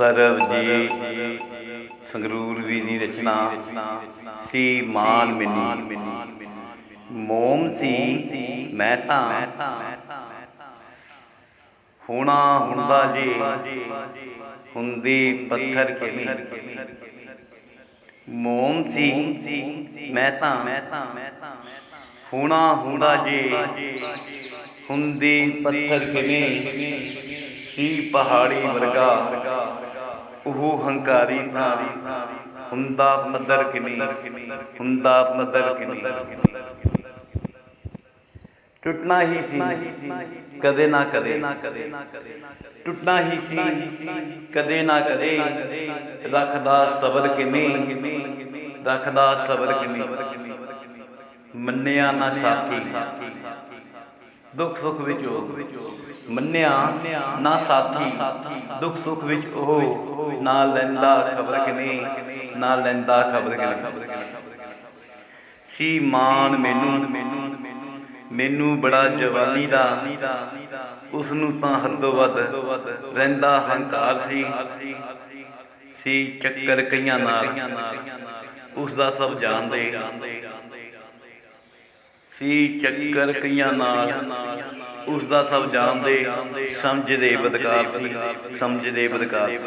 ਸਰਬਜੀਤ ਸੰਗਰੂਰ ਵੀ ਦੀ ਰਚਨਾ, ਸੀ ਮਾਨ ਮਿਨੀ। ਮੋਮ ਸੀ, ਮੈਂ ਤਾਂ। ਹੋਣਾ ਹੁੰਦਾ ਜੀ, ਹੁੰਦੀ ਪੱਥਰ ਕਿਵੇਂ? ਮੋਮ ਸੀ, ਮੈਂ ਤਾਂ। ਹੋਣਾ ਹੁੰਦਾ ਜੀ, ਹੁੰਦੀ ਪੱਥਰ ਕਿਵੇਂ? ਸੀ ਪਹਾੜੀ ਵਰਗਾ। ਉਹ ਹੰਕਾਰੀ ਤਾਂ ਹੁੰਦਾ ਪੱਧਰ ਕਿਵੇਂ ਹੁੰਦਾ ਪੱਧਰ ਕਿਵੇਂ ਟੁੱਟਣਾ ਹੀ ਸੀ, ਕਦੇ ਨਾ ਕਦੇ, ਟੁੱਟਣਾ ਹੀ ਸੀ, ਕਦੇ ਨਾ ਕਦੇ। ਰੱਖਦਾ ਸਬਰ ਕਿਵੇਂ ਰੱਖਦਾ ਸਬਰ ਕਿਵੇਂ ਮੰਨਿਆ ਨਾ ਸਾਥੀ ਦੁੱਖ ਸੁੱਖ ਵਿੱਚ ਉਹ ਮੰਨਿਆ ਨਾ ਸਾਥੀ। ਦੁੱਖ ਸੁੱਖ ਵਿੱਚ ਉਹ ਨਾ ਲੈਂਦਾ ਖਬਰ ਕਿਵੇਂ? ਨਾ ਲੈਂਦਾ ਖਬਰ ਕਿਵੇਂ? ਸੀ ਮਾਨ ਮੈਨੂੰ ਮੈਨੂੰ ਬੜਾ ਜਵਾਨੀ ਦਾ। ਉਸ ਨੂੰ ਤਾਂ ਹੱਦੋਂ ਵੱਧ ਰਹਿੰਦਾ ਹੰਕਾਰ ਸੀ। ਸੀ ਚੱਕਰ ਕਈਆਂ ਨਾਲ। ਉਸ ਦਾ ਸਭ ਜਾਣਦੇ। ਸੀ ਚੱਕਰ ਕਈਆਂ ਨਾਲ। ਉਸ ਦਾ ਸਭ ਜਾਣਦੇ ਸਮਝਦੇ ਬਦਕਾਰ ਸੀ ਸਮਝਦੇ ਬਦਕਾਰ